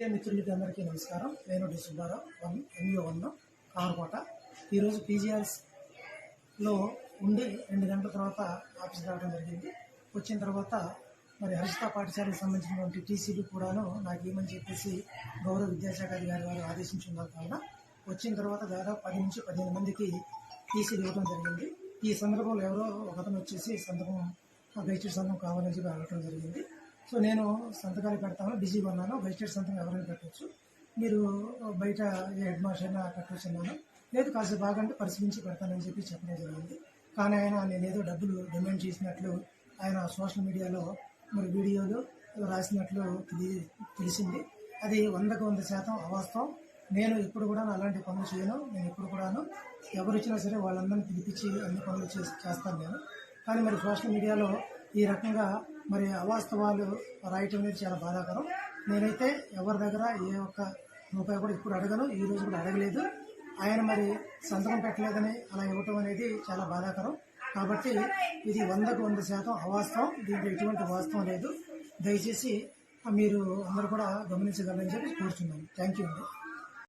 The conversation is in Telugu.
మిత్రులకి అందరికీ నమస్కారం. నేను D. Subbarao one MEO one Karukota ఈరోజు పీజీఆర్స్లో ఉండి రెండు గంటల తర్వాత ఆఫీస్ రావడం జరిగింది. వచ్చిన తర్వాత మరి హరిత పాఠశాలకు సంబంధించినటువంటి టీసీలు కూడాను నాకు ఏమని చెప్పేసి గౌరవ విద్యాశాఖ అధికారి వారు ఆదేశించున్నారు కావున వచ్చిన తర్వాత దాదాపు పది నుంచి పదిహేను మందికి టీసీలు ఇవ్వడం జరిగింది. ఈ సందర్భంలో ఎవరో ఒకతను వచ్చేసి సందర్భం గైస్టెడ్ సందర్భం కావాలని చెప్పి అడగడం జరిగింది. సో నేను సంతకాలు పెడతాను బిజీగా ఉన్నాను. గైస్టెడ్ సంతకం ఎవరైనా పెట్టవచ్చు మీరు బయట ఏ హెడ్ మాస్టర్ అయినా పెట్టవచ్చు అన్నాను. లేదు కాసేపు బాగంటే పరిశీలించి పెడతానని చెప్పి చెప్పడం జరిగింది. కానీ ఆయన నేను ఏదో డబ్బులు డిమాండ్ చేసినట్లు ఆయన సోషల్ మీడియాలో మరి వీడియోలు రాసినట్లు తెలియ తెలిసింది. అది వందకు వంద శాతం అవాస్తవం. నేను ఎప్పుడు కూడా అలాంటి పనులు చేయను. నేను ఎప్పుడు కూడాను ఎవరు వచ్చినా సరే వాళ్ళందరినీ పిలిపించి అన్ని పనులు చేసి చేస్తాను నేను. కానీ మరి సోషల్ మీడియాలో ఈ రకంగా మరి అవాస్తవాలు రాయటం అనేది చాలా బాధాకరం. నేనైతే ఎవరి దగ్గర ఏ ఒక్క రూపాయి కూడా ఇప్పుడు అడగను ఈ రోజు కూడా అడగలేదు. ఆయన మరి సంతకం పెట్టలేదని అలా ఇవ్వటం అనేది చాలా బాధాకరం. కాబట్టి ఇది వందకు వంద శాతం అవాస్తవం. దీంట్లో ఎటువంటి వాస్తవం లేదు. దయచేసి మీరు అందరూ కూడా గమనించగలని చెప్పి కోరుతున్నాను థ్యాంక్ యూ అండి.